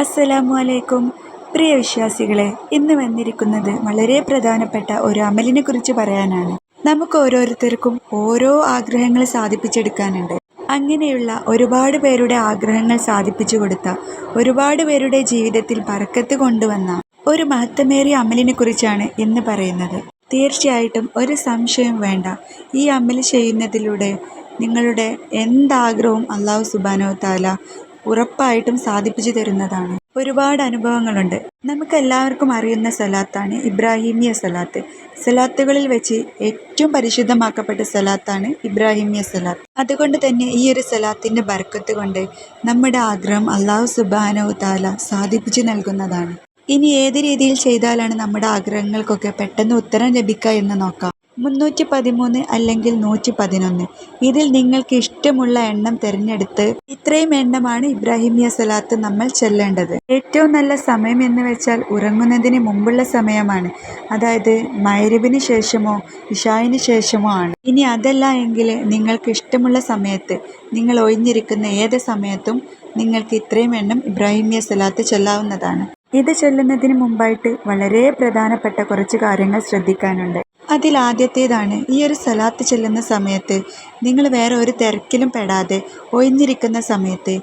അസ്സലാമു അലൈക്കും പ്രിയ വിശ്വാസികളെ ഇന്ന് വന്നിരിക്കുന്നത് വളരെ പ്രധാനപ്പെട്ട ഒരു അമലിനെ കുറിച്ച് പറയാനാണ്. നമുക്ക് ഓരോരുത്തർക്കും ഓരോ ആഗ്രഹങ്ങൾ സാധിപ്പിച്ചെടുക്കാനുണ്ട്. അങ്ങനെയുള്ള ഒരുപാട് പേരുടെ ആഗ്രഹങ്ങൾ സാധിപ്പിച്ചു കൊടുത്ത ഒരുപാട് പേരുടെ ജീവിതത്തിൽ പറക്കത്ത് കൊണ്ടുവന്ന ഒരു മഹത്വമേറിയ അമലിനെ കുറിച്ചാണ് ഇന്ന് പറയുന്നത്. തീർച്ചയായിട്ടും ഒരു സംശയം വേണ്ട. ഈ അമൽ ചെയ്യുന്നതിലൂടെ നിങ്ങളുടെ എന്താഗ്രഹവും അള്ളാഹു സുബാനോ താല ഉറപ്പായിട്ടും സാധിപ്പിച്ചു തരുന്നതാണ്. ഒരുപാട് അനുഭവങ്ങളുണ്ട്. നമുക്ക് എല്ലാവർക്കും അറിയുന്ന സലാത്താണ് ഇബ്രാഹിമിയ സലാത്ത്. സലാത്തുകളിൽ വെച്ച് ഏറ്റവും പരിശുദ്ധമാക്കപ്പെട്ട സലാത്താണ് ഇബ്രാഹിമിയ സലാത്ത്. അതുകൊണ്ട് തന്നെ ഈ ഒരു സലാത്തിന്റെ ബർക്കത്ത് കൊണ്ട് നമ്മുടെ ആഗ്രഹം അള്ളാഹു സുബാനോ താല സാധിപ്പിച്ചു നൽകുന്നതാണ്. ഇനി ഏത് രീതിയിൽ ചെയ്താലാണ് നമ്മുടെ ആഗ്രഹങ്ങൾക്കൊക്കെ പെട്ടെന്ന് ഉത്തരം ലഭിക്കുക എന്ന് നോക്കാം. മുന്നൂറ്റി പതിമൂന്ന് അല്ലെങ്കിൽ നൂറ്റി പതിനൊന്ന് ഇതിൽ നിങ്ങൾക്ക് ഇഷ്ടമുള്ള എണ്ണം തിരഞ്ഞെടുത്ത് ഇത്രയും എണ്ണമാണ് ഇബ്രാഹിമിയ സലാത്ത് നമ്മൾ ചെല്ലേണ്ടത്. ഏറ്റവും നല്ല സമയം എന്ന് വെച്ചാൽ ഉറങ്ങുന്നതിന് മുമ്പുള്ള സമയമാണ്. അതായത് മൈരവിന് ശേഷമോ ഇഷായിന് ശേഷമോ ആണ്. ഇനി അതല്ല എങ്കിൽ നിങ്ങൾക്ക് ഇഷ്ടമുള്ള സമയത്ത് നിങ്ങൾ ഒഴിഞ്ഞിരിക്കുന്ന ഏത് സമയത്തും നിങ്ങൾക്ക് ഇത്രയും എണ്ണം ഇബ്രാഹിമിയ സലാത്ത് ചൊല്ലാവുന്നതാണ്. ഇത് ചൊല്ലുന്നതിന് മുമ്പായിട്ട് വളരെ പ്രധാനപ്പെട്ട കുറച്ച് കാര്യങ്ങൾ ശ്രദ്ധിക്കാനുണ്ട്. അതിൽ ആദ്യത്തേതാണ് ഈ ഒരു സലാത്ത് ചെല്ലുന്ന സമയത്ത്. നിങ്ങൾ വേറെ ഒരു തിരക്കിലും പെടാതെ ഒഴിഞ്ഞിരിക്കുന്ന സമയത്ത്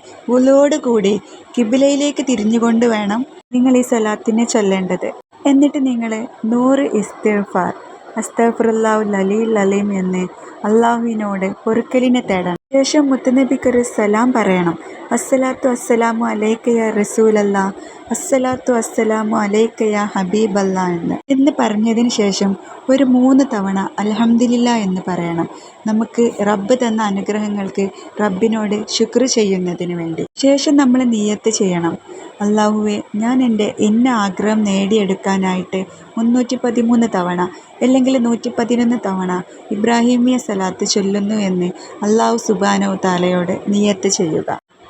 കൂടി കിബിലയിലേക്ക് തിരിഞ്ഞുകൊണ്ട് വേണം നിങ്ങൾ ഈ സലാത്തിനെ ചൊല്ലേണ്ടത്. എന്നിട്ട് നിങ്ങൾ നൂറ് ഇസ്തിഫാർ അസ്തഫുറുല്ലാഹു ലലീൽ ലലീം എന്ന് അള്ളാഹുവിനോട് പൊറുക്കലിനെ തേടണം. ശേഷം മുത്തനബിക്കൊരു സലാം പറയണം. അസ്സലാത്തു അസ്സലാമു അലൈക്കയ റസൂലല്ല. അസ്സലാത്തു അസ്സലാമു അലൈക്കയ ഹബീബല്ല എന്ന്. എന്ന് പറഞ്ഞതിന് ശേഷം ഒരു മൂന്ന് തവണ അലഹമ്മദില്ല എന്ന് പറയണം. നമുക്ക് റബ്ബ് തന്ന അനുഗ്രഹങ്ങൾക്ക് റബ്ബിനോട് ശുക്ർ ചെയ്യുന്നതിന് വേണ്ടി. ശേഷം നമ്മൾ നീയത്ത് ചെയ്യണം. അള്ളാഹുവെ ഞാൻ എന്റെ ഇന്ന ആഗ്രഹം നേടിയെടുക്കാനായിട്ട് മുന്നൂറ്റി പതിമൂന്ന് തവണ അല്ലെങ്കിൽ നൂറ്റി പതിനൊന്ന് തവണ ഇബ്രാഹിമിയ സലാത്ത് ചൊല്ലുന്നു എന്ന് അള്ളാഹു സുബാനോ താലയോട് നിയത്ത് ചെയ്യുക.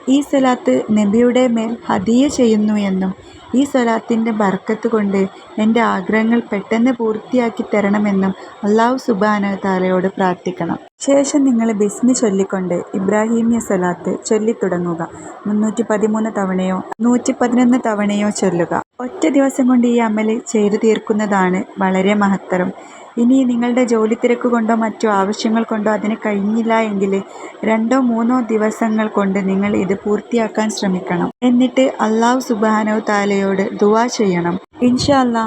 ഈ സലാത്ത് നബിയുടെ മേൽ ഹദിയ ചെയ്യുന്നു എന്നും ഈ സ്വലാത്തിന്റെ ബർക്കത്ത് കൊണ്ട് എന്റെ ആഗ്രഹങ്ങൾ പെട്ടെന്ന് പൂർത്തിയാക്കി തരണമെന്നും അള്ളാഹു സുബാന താലയോട് പ്രാർത്ഥിക്കണം. ശേഷം നിങ്ങൾ ബിസ്മി ചൊല്ലിക്കൊണ്ട് ഇബ്രാഹിമിയ സ്വലാത്ത് ചൊല്ലിത്തുടങ്ങുക. മുന്നൂറ്റി പതിമൂന്ന് തവണയോ നൂറ്റി പതിനൊന്ന് തവണയോ ചൊല്ലുക. ഒറ്റ ദിവസം കൊണ്ട് ഈ അമൽ ചെയ്തു തീർക്കുന്നതാണ് വളരെ മഹത്തരം. ഇനി നിങ്ങളുടെ ജോലി തിരക്ക് കൊണ്ടോ മറ്റോ ആവശ്യങ്ങൾ കൊണ്ടോ അതിന് കഴിഞ്ഞില്ല എങ്കിൽ രണ്ടോ മൂന്നോ ദിവസങ്ങൾ കൊണ്ട് നിങ്ങൾ ഇത് പൂർത്തിയാക്കാൻ ശ്രമിക്കണം. എന്നിട്ട് അള്ളാഹു സുബാനോ താലയോട് ദുവാ ചെയ്യണം. ഇൻഷാ അല്ലാ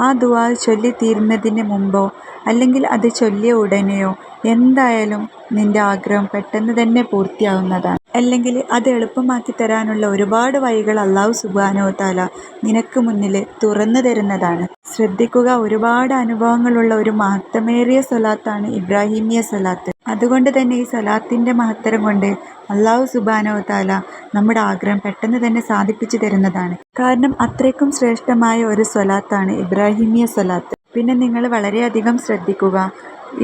ആ ദുവാ ചൊല്ലി തീരുന്നതിന് മുമ്പോ അല്ലെങ്കിൽ അത് ചൊല്ലിയ ഉടനെയോ എന്തായാലും നിന്റെ ആഗ്രഹം പെട്ടെന്ന് തന്നെ പൂർത്തിയാവുന്നതാണ്. അല്ലെങ്കിൽ അത് എളുപ്പമാക്കി തരാനുള്ള ഒരുപാട് വഴികൾ അള്ളാഹു സുബാനോ താല നിനക്ക് മുന്നിൽ തുറന്നു തരുന്നതാണ്. ശ്രദ്ധിക്കുക. ഒരുപാട് അനുഭവങ്ങളുള്ള ഒരു മഹത്വമേറിയ സ്വലാത്താണ് ഇബ്രാഹിമിയ സ്വലാത്ത്. അതുകൊണ്ട് തന്നെ ഈ സ്വലാത്തിന്റെ മഹത്തരം കൊണ്ട് അള്ളാഹു താല നമ്മുടെ ആഗ്രഹം പെട്ടെന്ന് തന്നെ സാധിപ്പിച്ചു തരുന്നതാണ്. കാരണം അത്രയ്ക്കും ശ്രേഷ്ഠമായ ഒരു സ്വലാത്താണ് ഇബ്രാഹിമിയ സ്വലാത്ത്. പിന്നെ നിങ്ങൾ വളരെയധികം ശ്രദ്ധിക്കുക.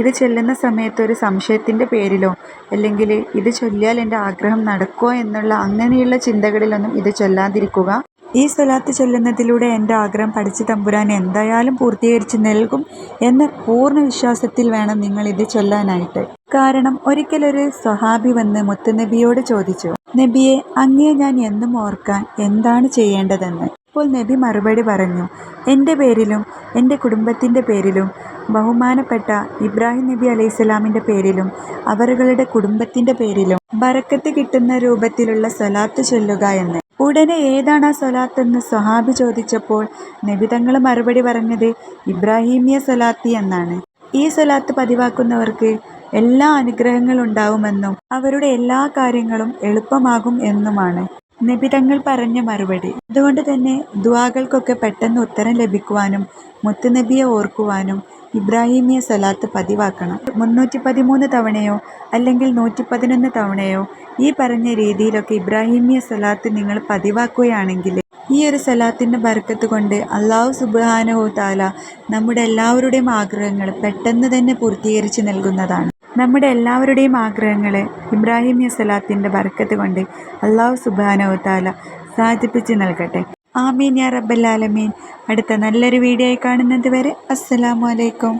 ഇത് ചൊല്ലുന്ന സമയത്ത് ഒരു സംശയത്തിന്റെ പേരിലോ അല്ലെങ്കിൽ ഇത് ചൊല്ലിയാൽ എന്റെ ആഗ്രഹം നടക്കുമോ എന്നുള്ള അങ്ങനെയുള്ള ചിന്തകളിലൊന്നും ഇത് ചൊല്ലാതിരിക്കുക. ഈ സ്വലാത്ത് ചൊല്ലുന്നതിലൂടെ എന്റെ ആഗ്രഹം പഠിച്ച് തമ്പുരാൻ എന്തായാലും പൂർത്തീകരിച്ച് നൽകും എന്ന പൂർണ വിശ്വാസത്തിൽ വേണം നിങ്ങൾ ഇത് ചൊല്ലാനായിട്ട്. കാരണം ഒരിക്കലൊരു സ്വഹാബി വന്ന് മുത്തുനബിയോട് ചോദിച്ചു നബിയെ അങ്ങേ ഞാൻ എന്നും ഓർക്കാൻ എന്താണ് ചെയ്യേണ്ടതെന്ന്? അപ്പോൾ നബി മറുപടി പറഞ്ഞു എന്റെ പേരിലും എന്റെ കുടുംബത്തിന്റെ പേരിലും ബഹുമാനപ്പെട്ട ഇബ്രാഹിം നബി അലൈഹിസ്സലാമിന്റെ പേരിലും അവരുടെ കുടുംബത്തിന്റെ പേരിലും ബറക്കത്ത് കിട്ടുന്ന രൂപത്തിലുള്ള സ്വലാത്ത് ചൊല്ലുക എന്ന്. ഉടനെ ഏതാണ് ആ സ്വലാത്ത് എന്ന് സ്വഹാബി ചോദിച്ചപ്പോൾ നബി തങ്ങൾ മറുപടി പറഞ്ഞത് ഇബ്രാഹിമിയ സൊലാത്തി എന്നാണ്. ഈ സ്വലാത്ത് പതിവാക്കുന്നവർക്ക് എല്ലാ അനുഗ്രഹങ്ങളും ഉണ്ടാവുമെന്നും അവരുടെ എല്ലാ കാര്യങ്ങളും എളുപ്പമാകും എന്നുമാണ് നിബിതങ്ങൾ പറഞ്ഞ മറുപടി. അതുകൊണ്ട് തന്നെ ദുവാകൾക്കൊക്കെ പെട്ടെന്ന് ഉത്തരം ലഭിക്കുവാനും മുത്തുനബിയെ ഓർക്കുവാനും ഇബ്രാഹിമിയ സലാത്ത് പതിവാക്കണം. മുന്നൂറ്റി പതിമൂന്ന് തവണയോ അല്ലെങ്കിൽ നൂറ്റി പതിനൊന്ന് തവണയോ ഈ പറഞ്ഞ രീതിയിലൊക്കെ ഇബ്രാഹിമിയ സലാത്ത് നിങ്ങൾ പതിവാക്കുകയാണെങ്കിൽ ഈ ഒരു സലാത്തിന്റെ ബർക്കത്ത് കൊണ്ട് അള്ളാഹു സുബാനോ താല നമ്മുടെ എല്ലാവരുടെയും ആഗ്രഹങ്ങൾ പെട്ടെന്ന് തന്നെ പൂർത്തീകരിച്ച് നൽകുന്നതാണ്. നമ്മുടെ എല്ലാവരുടെയും ആഗ്രഹങ്ങൾ ഇബ്രാഹിമിയ സലാത്തിന്റെ ബർക്കത്ത് കൊണ്ട് അള്ളാഹു സുബാനോ താല സാധിപ്പിച്ച് നൽകട്ടെ. ആമീൻ യാ റബ്ബൽ ആലമീൻ. അടുത്ത നല്ലൊരു വീഡിയോ ആയി കാണുന്നത് വരെ അസ്സലാമു അലൈക്കും.